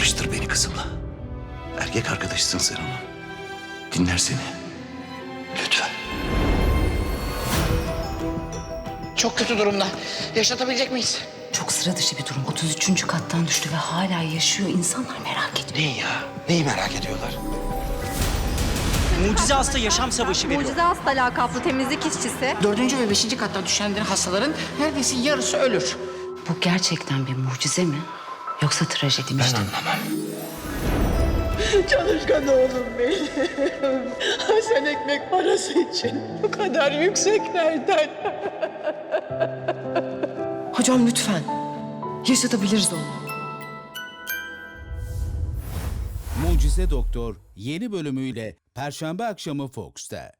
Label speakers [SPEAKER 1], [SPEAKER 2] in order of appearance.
[SPEAKER 1] Barıştır beni kızımla. Erkek arkadaşısın sen onun. Dinler seni. Lütfen.
[SPEAKER 2] Çok kötü durumda. Yaşatabilecek miyiz?
[SPEAKER 3] Çok sıra dışı bir durum. 33. kattan düştü ve hala yaşıyor. İnsanlar merak ediyor.
[SPEAKER 1] Neyi ya? Neyi merak ediyorlar?
[SPEAKER 4] Mucize hasta yaşam savaşı veriyor.
[SPEAKER 5] Mucize hasta lakaplı temizlik işçisi.
[SPEAKER 2] Dördüncü ve beşinci kattan düşenlerin hastaların neredeyse yarısı ölür.
[SPEAKER 3] Bu gerçekten bir mucize mi? Yoksa trajedi mi?
[SPEAKER 6] Çalışkan oğlum benim. Sen ekmek parası için bu kadar yükseklerden.
[SPEAKER 7] Hocam lütfen. Yaşatabiliriz onu.
[SPEAKER 8] Mucize Doktor yeni bölümüyle Perşembe akşamı Fox'ta.